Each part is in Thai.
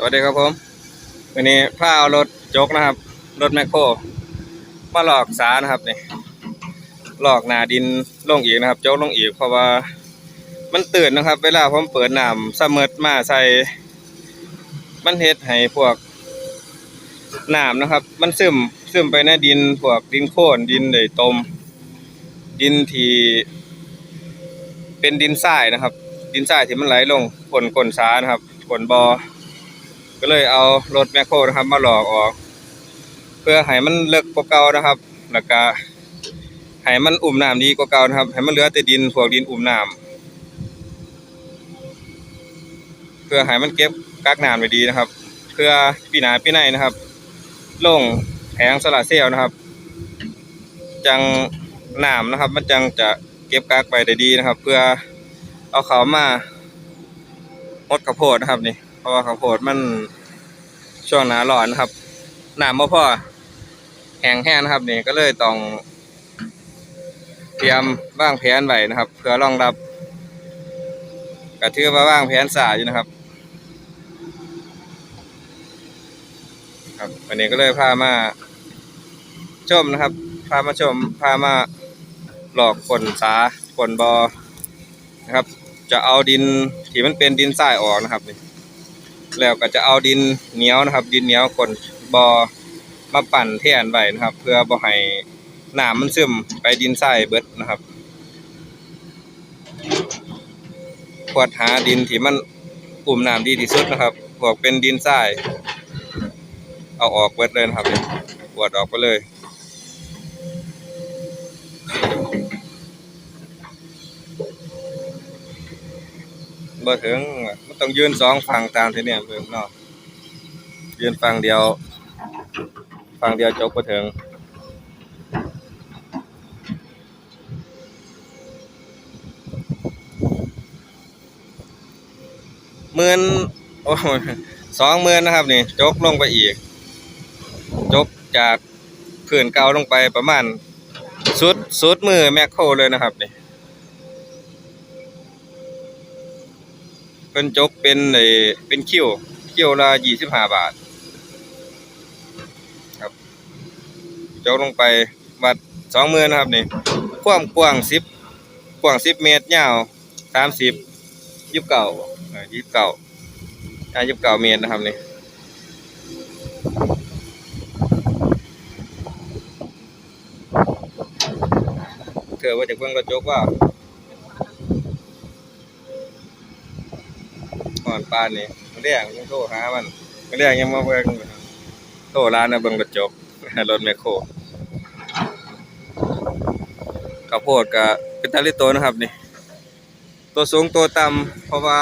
สวัสดีครับผมวันนี้พาเอารถจกนะครับ รถแมคโครมาหลอกสานะครับนี่หลอกหนาดินลงอีกนะครับโจกลงอีกเพราะว่ามันตื่นนะครับ เวลาผมเปิดน้ำเสมอมาใส่ มันเฮ็ดให้พวกน้ำนะครับ มันซึมซึมไปในดินพวกดินโคลนดินได้ตม ดินที่เป็นดินทรายนะครับ ดินทรายที่มันไหลลงกลนกลนสานะครับกลนบอ่อ ก็เลยเอารถแมคโครนะครับ มาหลอกออก เพื่อให้มันเลิกกว่าเก่านะครับ แล้วก็ให้มันอุ่มน้ำดีกว่าเก่านะครับ ให้มันเหลือแต่ดินพวกดินอุ่มน้ำเพื่อให้มันเก็บกักน้ำไว้ดีนะครับ เพื่อปีหนาปีในนะครับลงแผงโซลาร์เซลล์นะครับ จังน้ำนะครับ มันจังจะเก็บกักไว้ได้ดีนะครับ เพื่อเอาเขามาหดข้าวโพดนะครับนี่ ราะว่าข้าวโพดมันช่วงหนาร้อนครับน้ำบ่พอแห้งแห้งนะครับนี่ก็เลยต้อง เตรียมวางแผนไว้นะครับเพื่อรองรับก็ถือว่าวางแผนสายอยู่นะครับ ครับวันนี้ก็เลยพามาชมนะครับ พามาชม พามาหลอกฝนสาฝนบอนะครับ จะเอาดินที่มันเป็นดินทรายออกนะครับนี่ แล้วก็จะเอาดินเหนียวนะครับ ดินเหนียวคนบอมาปั่นแทนไว้นะครับ เพื่อบ่ให้น้ำมันซึมไปดินทรายเบิดนะครับขวดหาดินที่มันปุ่มน้ำดีที่สุดนะครับพวกเป็นดินทราย เอาออกเบิดเลยนะครับขวดออกไปเลย บ่ถึงมันต้องยืนสองฝั่งตามที่เนี่ยเพิ่นเนาะยืนฝั่งเดียวฝั่งเดียวจบบ่ถึงหมื่นโอ้สองหมื่นนะครับนี่จกลงไปอีกจกจากพื้นเก่าลงไปประมาณสุดสุดมือแมคโครเลยนะครับนี่ เพิ่นจกเป็นไอเป็นคิวคิวละยี่สิบห้าบาท ครับจกลงไปวัดสองมือนะครับนี่ความกว้างสิบกว้างสิบเมตรยาวสามสิบยี่สิบเก้ายี่สิบเก้าอ่ายี่สิบเก้าเมตรนะครับนี่เธอว่าจะเพิ่งกระจกว่า อนปานนี่เรียกยังโทรหามันเรียกยังมาเบิ่งโทรร้านนะเบิ่งกระจกรถแมคโครข้าวโพดก็เป็นตาลิโตนะครับนี่ ตัวสูงตัวต่ำเพราะว่า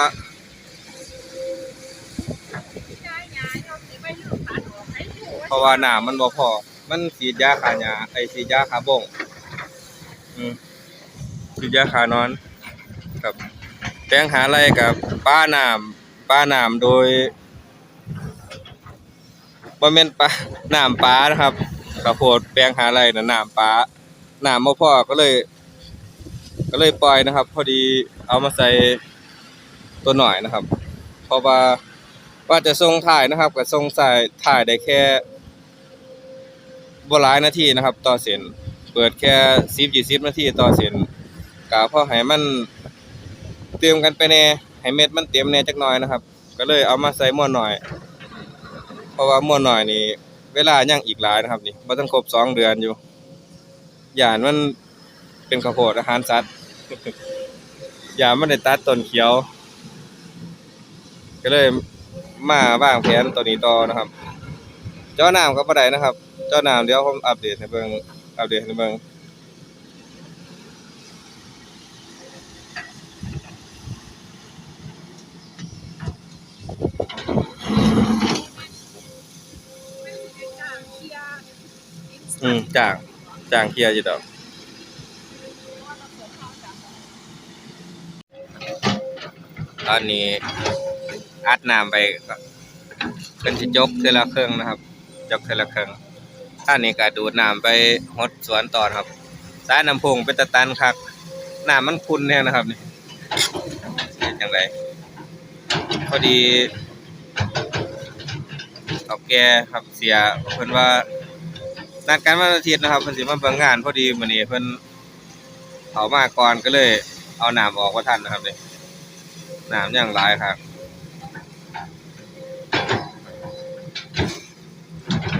เพราะว่าน้ำมันบ่พอ มันฉีดยาฆ่าหญ้าไอ้ฉีดยาฆ่าบงอืมฉีดยาฆ่านอน ครับแปลงหาไรกับป้าน้ำ ป้าหน้ำโดยบ่แม่นปลาหน้ำปลานะครับข้าวโพดแปลงหาไรน่ะน้ำปลาหน้ำบ่พอก็เลย ก็เลยปล่อยนะครับ พอดีเอามาใส่ตัวหน่อยนะครับ เพราะว่าว่าจะส่งถ่ายนะครับก็ส่งสายถ่ายได้แค่บหลายนาทีนะครับ ต่อเส้นเปิดแค่10 20นาทีต่อเส้นก็พอให้มันเติมกันไปแน่ ให้เม็ดมันเต็มแน่จักหน่อยนะครับ ก็เลยเอามาใส่หม้อหน่อย เพราะว่าหม้อหน่อยนี่เวลายังอีกหลายนะครับ นี่บ่ทันครบสองเดือนอยู่ย่านมันเป็นข้าวโพดอาหารสัตว์ย่านมันได้ตัดต้นเขียว ก็เลยมาวางแผนตัวนี้ต่อนะครับ เจ้าน้ำก็บ่ได้นะครับ เจ้าน้ำเดี๋ยวผมอัปเดตให้เบิ่งอัปเดตให้เบิ่ง อืมจางจางเคลียร์อยู่ดอกตอนนี้อัดน้ำไปก็เป็นสิจกเทื่อละครึ่งนะครับ จกเทื่อละครึ่งท่านนี้ก็ดูดน้ำไปหดสวนต่อครับสายน้ำพุงเป็นตะตันคักน้ำมันขุ่นแน่นะครับนี่เป็นจังไดพอดีแกครับเสียเพิ่อนว่า นัดกันวันอาทิตย์นะครับเพิ่นสิมาเบิ่งงานพอดีมื้อนี้เพิ่นเขามาก่อนก็เลย เอาน้ำออกว่าท่านนะครับนี่น้ำยังหลายครับ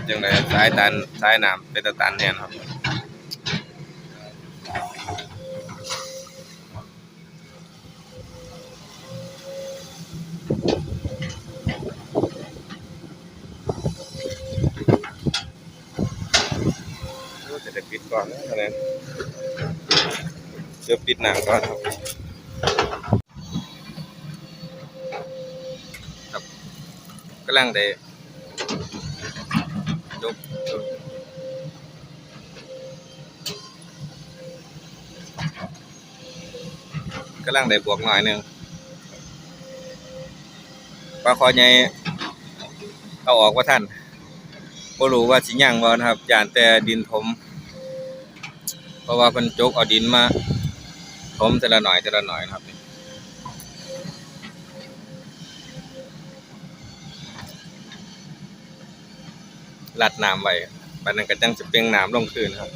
จังไรสายตันสายน้ำเป็นตะตันแน่นครับ ก่อนนะอะไรเดี๋ยวปิดหนังก่อนครับครับกำลังได้จบจบกำลังได้บวกหน่อยหนึ่งปลาคอใหญ่เอาออกว่าท่านบ่รู้ว่าสิยังบ่นะครับยานแต่ดินถม เพราะว่าเพิ่นจกเอาดินมาทมแต่ละหน่อยแต่ละหน่อยนะครับลัดน้ำไว้บันนั้นก็จังจะเปียงน้ำลงคืนครับ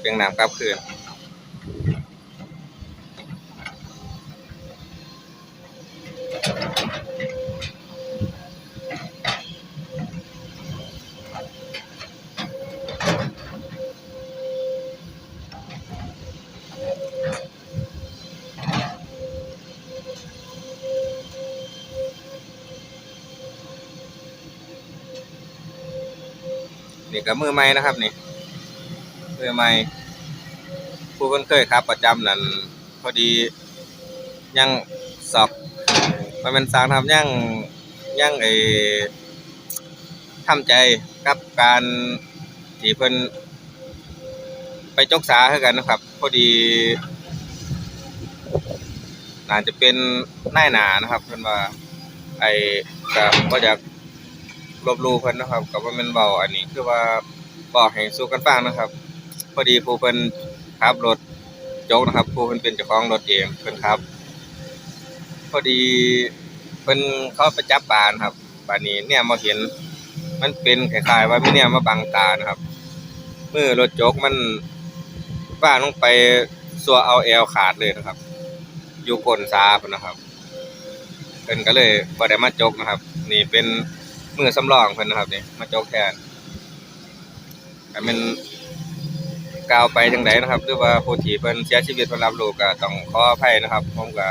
เปียงน้ำกลับคืน นี่ก็มือใหม่นะครับนี่มือใหม่ผู้เพิ่นเคยครับ ประจำนั่นพอดียังสอบมันเป็นสางทำยังยังไอทำใจกับการที่เพิ่นไปจกษาคือกันนะครับ พอดีน่าจจะเป็นหน้าหนานะครับเพิ่นว่าไอ้ก็บ่อยากลบลูเพิ่นนะครับก็บ่แม่นเว้าอันนี้ คือว่าบอกให้สู่กันฟังนะครับ พอดีผู้เพิ่นขับรถโจกนะครับ ผู้เพิ่นเป็นเจ้าของรถเองเพิ่นขับ พอดีเพิ่นเขาไปจับปลานะครับปลานี้เนี่ยมาเห็น มันเป็นคล้ายๆว่ามีเนี่ยมาบังตานะครับเมื่อรถโจกมันฟ้าลงไปสัวเอาแอวขาดเลยนะครับ อยู่ก้นซาพุ่นนะครับเพิ่นก็เลยบ่ได้มาจกนะครับ นี่เป็นมือสำรองเพิ่นนะครับนี่มาจกแทน ก็เป็นกล่าวไปจังไดนะครับ หรือว่าผู้ที่เพิ่นเสียชีวิตเพิ่นรับรู้ก็ต้องขออภัยนะครับ ผมก็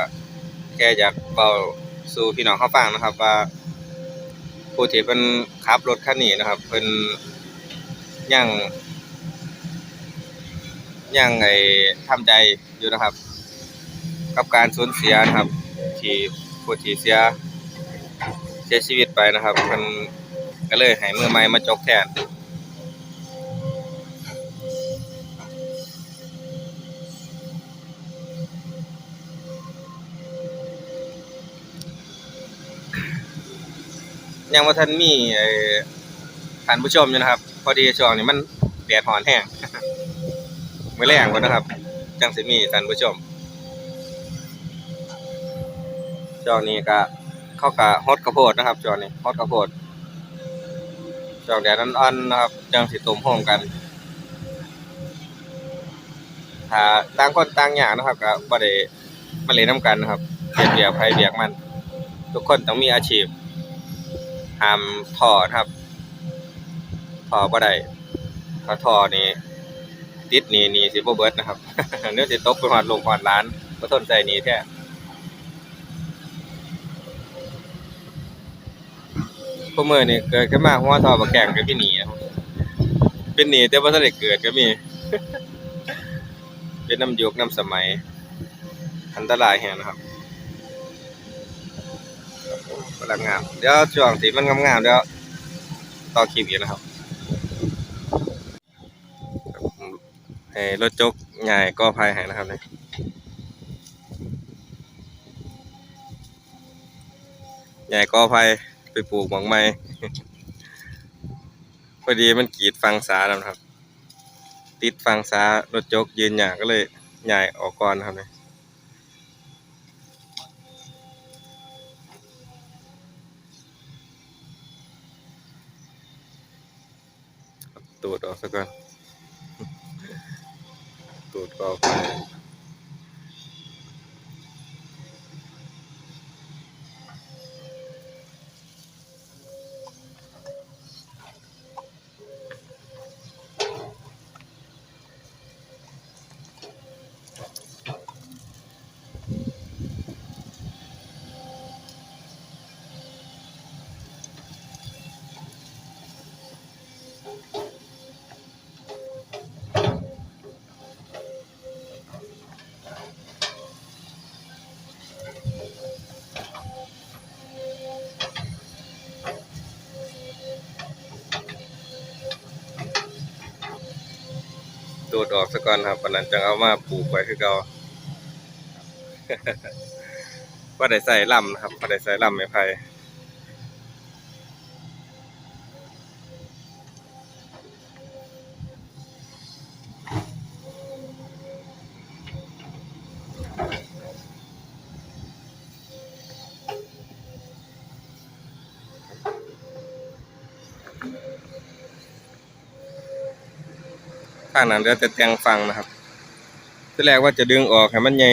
แค่อยากเว้าสู่พี่น้องเขาฟังนะครับ ว่า ผู้ที่เพิ่นขับรถคันนี้นะครับเพิ่นยังยังไอ้ทำใจอยู่นะครับ กับการสูญเสียนะครับ ที่ผู้ที่เสียเสียชีวิตไปนะครับมันก็เลยให้มือใหม่มาจกแทน ยังว่าท่านมีไอ้ท่านผู้ชมอยู่นะครับ พอดีช่วงนี้มันแดดร้อนแห้งไมื้อแรงพุ่นนะครับ จังสิมีท่านผู้ชมช่วงนี้ก็เข้าก็ฮดข้าวโพดนะครับช่วงนี้ฮดข้าวโพดช่วงแดดอ่อนๆนะครับ จังสิตุ่มโฮมกันถ้าต่างคนต่างอย่างนะครับก็บ่ได้มาเล่นนํกันนะครับเบียดเบียกไผเบียกมัน ทุกคนต้องมีอาชีพ ห้ามท้อครับท้อบ่ได้ถ้าท้อนี่ติดนี้หนี้สิบ่เบิดนะครับเดี๋ยวสิตกไปฮอดลูกฮอดหลานบ่ทนใช้หนี้แท้พวกมื้อนี่เกิดขึ้นมาหัวทอบักแกงก็มีหนี้อะเป็นหนีแต่บ่าทันได้เกิดก็มี เป็นน้ำยุคน้ำสมัย อันตรายแฮงนะครับ กำลังงาม เดี๋ยวช่วงที่มันงามๆเดี๋ยวต่อคลิปอีกนะครับให้รถจกใหญ่ก็ภัยให้นะครับเนี่ยใหญ่ก็ภัยไปปลูกหมองไม้พอดีมันกีดฟังสาแล้วนะครับ ติดฟังสารถจกยืนหยาก็เลยใหญ่ออกก่อนครับเนี่ย ตูดออกซะก่อนตูดก็ออก ดูดออกซะก่อนครับวันนั้นจังเอามาปลูกไว้คือเก่าว่าได้ใส่ลำนะครับว่าได้ใส่ลำไม่ไผ่ ข้างนั้นเหลือแต่แตงฟังนะครับที่แรกว่าจะดึงออกให้มันใหญ่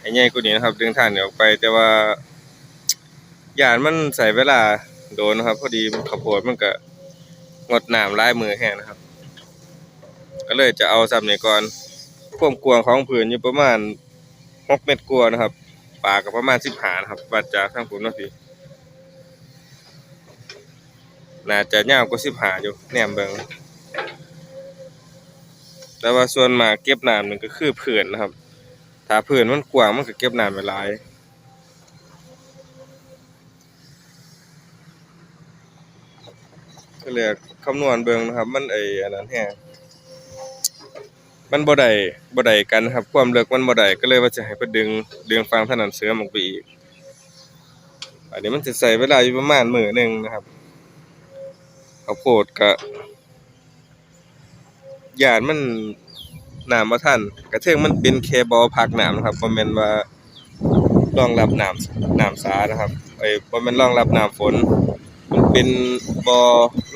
ให้ใหญ่กว่านี้นะครับ ดึงท่านนี้ออกไป แต่ว่าหยานมันใส่เวลาโดนนะครับ พอดีมันข้าวโพดมันก็งดหน้ำลายมือแห้งนะครับ ก็เลยจะเอาซ้ำนี้ก่อนควมกวางของผืนอยู่ประมาณ6เมตรกว่านะครับปาก็ประมาณ15นะครับวัดจากทางผมนาะพี่น่าจะยาวกว่า15อยู่แนมเบิ่ง แต่ว่าส่วนมากเก็บน้ำนี่ก็คือเผื่อนนะครับ ถ้าเผื่อนมันกว้างมันก็เก็บน้ำไว้หลายก็เลยคำนวณเบิ่งนะครับ มันไอ้อันนั้นแฮงมันบ่ได้บ่ได้กันครับ ความเลึกมันบ่ได้ก็เลยว่าจะให้เพิ่นดึงดึงฟังเท่านั้นเสริมออกไปอีกอันนี้มันสิใช้เวลาอยู่ประมาณมื้อหนึงนะครับข้าวโพดก็ ยานมันน้ำบ่ทันกระเทิงมันเป็นแคบอพักน้ำนะครับบ่แม่นว่ารองรับน้ำน้ำสานะครับไอ้บ่แม่นรองรับน้ำฝน มันเป็นบอ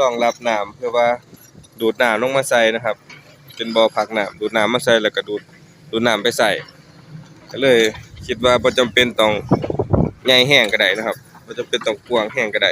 รองรับน้ำเพื่อว่าดูดน้ำลงมาใส่นะครับ เป็นบอพักน้ำดูดน้ำมาใส่แล้วก็ดูดดูดน้ำไปใส่ก็เลยคิดว่าบ่จำเป็นต้องใหญ่แห้งก็ได้นะครับบ่จำเป็นต้องกวางแห้งก็ได้